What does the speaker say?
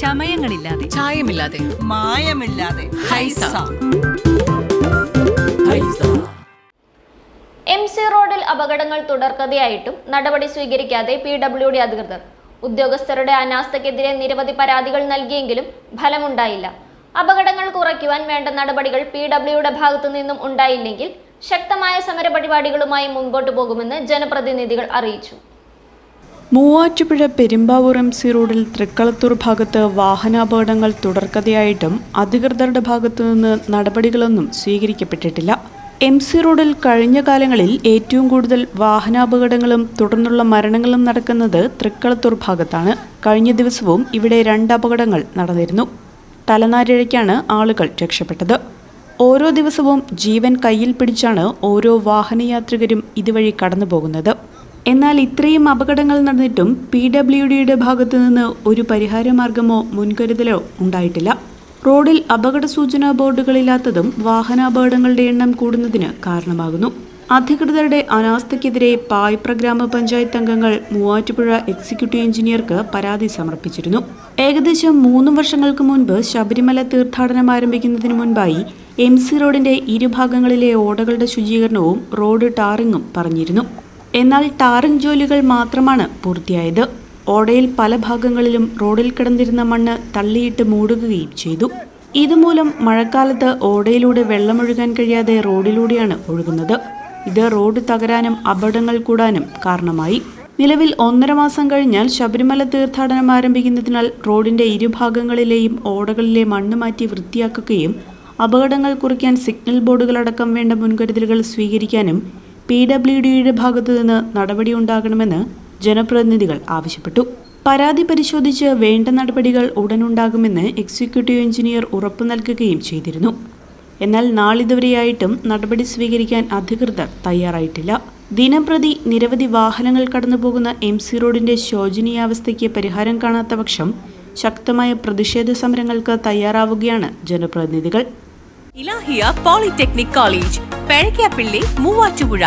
ചമയങ്ങളില്ലാതെ. ചായമില്ലാതെ. മായമില്ലാതെ. ഹൈസ. എം സി റോഡിൽ അപകടങ്ങൾ തുടർക്കഥയായിട്ടും നടപടി സ്വീകരിക്കാതെ പി ഡബ്ല്യു ഡി അധികൃതർ. ഉദ്യോഗസ്ഥരുടെ അനാസ്ഥയ്ക്കെതിരെ നിരവധി പരാതികൾ നൽകിയെങ്കിലും ഫലമുണ്ടായില്ല. അപകടങ്ങൾ കുറയ്ക്കുവാൻ വേണ്ട നടപടികൾ പി ഡബ്ല്യുയുടെ ഭാഗത്തു നിന്നും ഉണ്ടായില്ലെങ്കിൽ ശക്തമായ സമരപരിപാടികളുമായി മുൻപോട്ടു പോകുമെന്ന് ജനപ്രതിനിധികൾ അറിയിച്ചു. മൂവാറ്റുപുഴ പെരുമ്പാവൂർ എം സി റോഡിൽ തൃക്കളത്തൂർ ഭാഗത്ത് വാഹനാപകടങ്ങൾ തുടർക്കഥയായിട്ടും അധികൃതരുടെ ഭാഗത്തു നിന്ന് നടപടികളൊന്നും സ്വീകരിക്കപ്പെട്ടിട്ടില്ല. എം സി റോഡിൽ കഴിഞ്ഞ കാലങ്ങളിൽ ഏറ്റവും കൂടുതൽ വാഹനാപകടങ്ങളും തുടർന്നുള്ള മരണങ്ങളും നടക്കുന്നത് തൃക്കളത്തൂർ ഭാഗത്താണ്. കഴിഞ്ഞ ദിവസവും ഇവിടെ രണ്ട് അപകടങ്ങൾ നടന്നിരുന്നു. തലനാരിഴയ്ക്കാണ് ആളുകൾ രക്ഷപ്പെട്ടത്. ഓരോ ദിവസവും ജീവൻ കയ്യിൽ പിടിച്ചാണ് ഓരോ വാഹനയാത്രികരും ഇതുവഴി കടന്നു പോകുന്നത് എന്നാൽ ഇത്രയും അപകടങ്ങൾ നടന്നിട്ടും പി ഡബ്ല്യു ഡിയുടെ ഭാഗത്തു നിന്ന് ഒരു പരിഹാരമാർഗമോ മുൻകരുതലോ ഉണ്ടായിട്ടില്ല. റോഡിൽ അപകട സൂചനാ ബോർഡുകളില്ലാത്തതും വാഹനാപകടങ്ങളുടെ എണ്ണം കൂടുന്നതിന് കാരണമാകുന്നു. അധികൃതരുടെ അനാസ്ഥയ്ക്കെതിരെ പായ്പ്ര ഗ്രാമപഞ്ചായത്ത് അംഗങ്ങൾ മൂവാറ്റുപുഴ എക്സിക്യൂട്ടീവ് എഞ്ചിനീയർക്ക് പരാതി സമർപ്പിച്ചിരുന്നു. ഏകദേശം മൂന്ന് വർഷങ്ങൾക്ക് മുൻപ് ശബരിമല തീർത്ഥാടനം ആരംഭിക്കുന്നതിന് മുൻപായി എം സി റോഡിന്റെ ഇരുഭാഗങ്ങളിലെ ഓടകളുടെ ശുചീകരണവും റോഡ് ടാറിങ്ങും പറഞ്ഞിരുന്നു. എന്നാൽ ടാറിംഗ് ജോലികൾ മാത്രമാണ് പൂർത്തിയായത്. ഓടയിൽ പല ഭാഗങ്ങളിലും റോഡിൽ കിടന്നിരുന്ന മണ്ണ് തള്ളിയിട്ട് മൂടുകയും ചെയ്തു. ഇതുമൂലം മഴക്കാലത്ത് ഓടയിലൂടെ വെള്ളമൊഴുകാൻ കഴിയാതെ റോഡിലൂടെയാണ് ഒഴുകുന്നത്. ഇത് റോഡ് തകരാനും അപകടങ്ങൾ കൂടാനും കാരണമായി. നിലവിൽ ഒന്നര മാസം കഴിഞ്ഞാൽ ശബരിമല തീർത്ഥാടനം ആരംഭിക്കുന്നതിനാൽ റോഡിന്റെ ഇരുഭാഗങ്ങളിലെയും ഓടകളിലെ മണ്ണ് മാറ്റി വൃത്തിയാക്കുകയും അപകടങ്ങൾ കുറിക്കാൻ സിഗ്നൽ ബോർഡുകളടക്കം വേണ്ട മുൻകരുതലുകൾ സ്വീകരിക്കാനും പി ഡബ്ല്യു ഡിയുടെ ഭാഗത്തു നിന്ന് നടപടിയുണ്ടാകണമെന്ന് ജനപ്രതിനിധികൾ ആവശ്യപ്പെട്ടു. പരാതി പരിശോധിച്ച് വേണ്ട നടപടികൾ ഉടനുണ്ടാകുമെന്ന് എക്സിക്യൂട്ടീവ് എഞ്ചിനീയർ ഉറപ്പു നൽകുകയും ചെയ്തിരുന്നു. എന്നാൽ നാളിതുവരെയായിട്ടും നടപടി സ്വീകരിക്കാൻ അധികൃതർ തയ്യാറായിട്ടില്ല. ദിനംപ്രതി നിരവധി വാഹനങ്ങൾ കടന്നുപോകുന്ന എം സി റോഡിന്റെ ശോചനീയാവസ്ഥയ്ക്ക് പരിഹാരം കാണാത്ത പക്ഷം ശക്തമായ പ്രതിഷേധ സമരങ്ങൾക്ക് തയ്യാറാവുകയാണ് ജനപ്രതിനിധികൾ. Ilahia polytechnic college Pezhakkappilly Muvattupuzha.